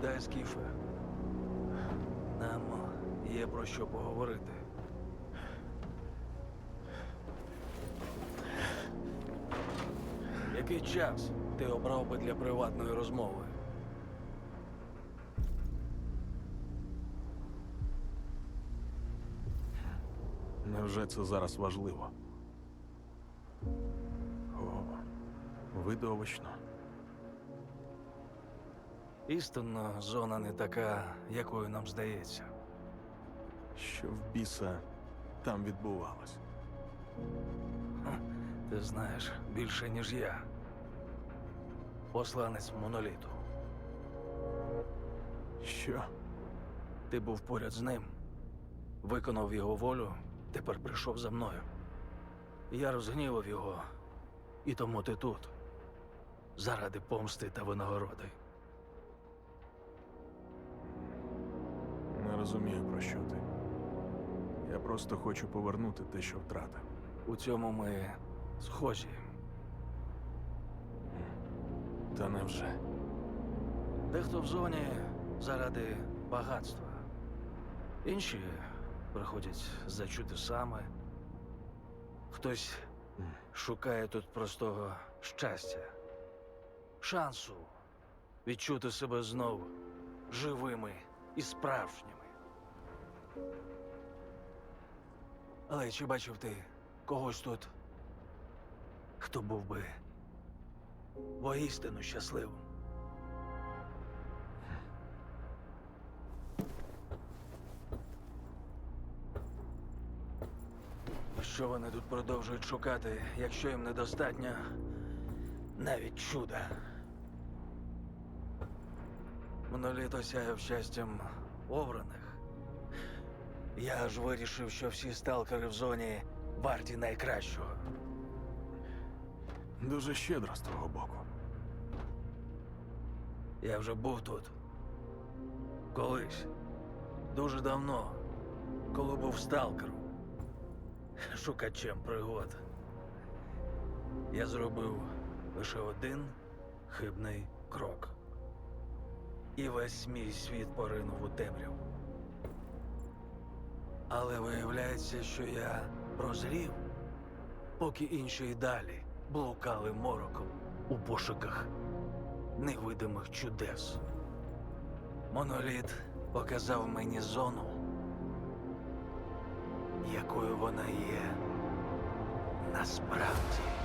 Сідай, Скіфе. Нам є про що поговорити. Який час ти обрав би для приватної розмови? Невже це зараз важливо? О, видовищно. Істинно, зона не така, якою нам здається. Що в біса там відбувалось? Ти знаєш більше, ніж я. Посланець моноліту. Що? Ти був поряд з ним, виконав його волю, тепер прийшов за мною. Я розгнівав його, і тому ти тут. Заради помсти та винагороди. Розумію, про що ти. Я просто хочу повернути те, що втратив. У цьому ми схожі. Та невже? Дехто в зоні заради багатства. Інші приходять за чудесами. Хтось шукає тут простого щастя, шансу відчути себе знов живими і справжніми. Але чи бачив ти когось тут, хто був би воістину щасливим? Що вони тут продовжують шукати, якщо їм недостатньо навіть чуда? Моноліт осяяв щастям обраних. Я аж вирішив, що всі сталкери в зоні варті найкращого. Дуже щедро з твого боку. Я вже був тут. Колись. Дуже давно, коли був сталкером. Шукачем пригод. Я зробив лише один хибний крок. І весь мій світ поринув у темряву. Але виявляється, що я прозрів, поки інші й далі блукали мороком у пошуках невидимих чудес. Моноліт показав мені зону, якою вона є насправді.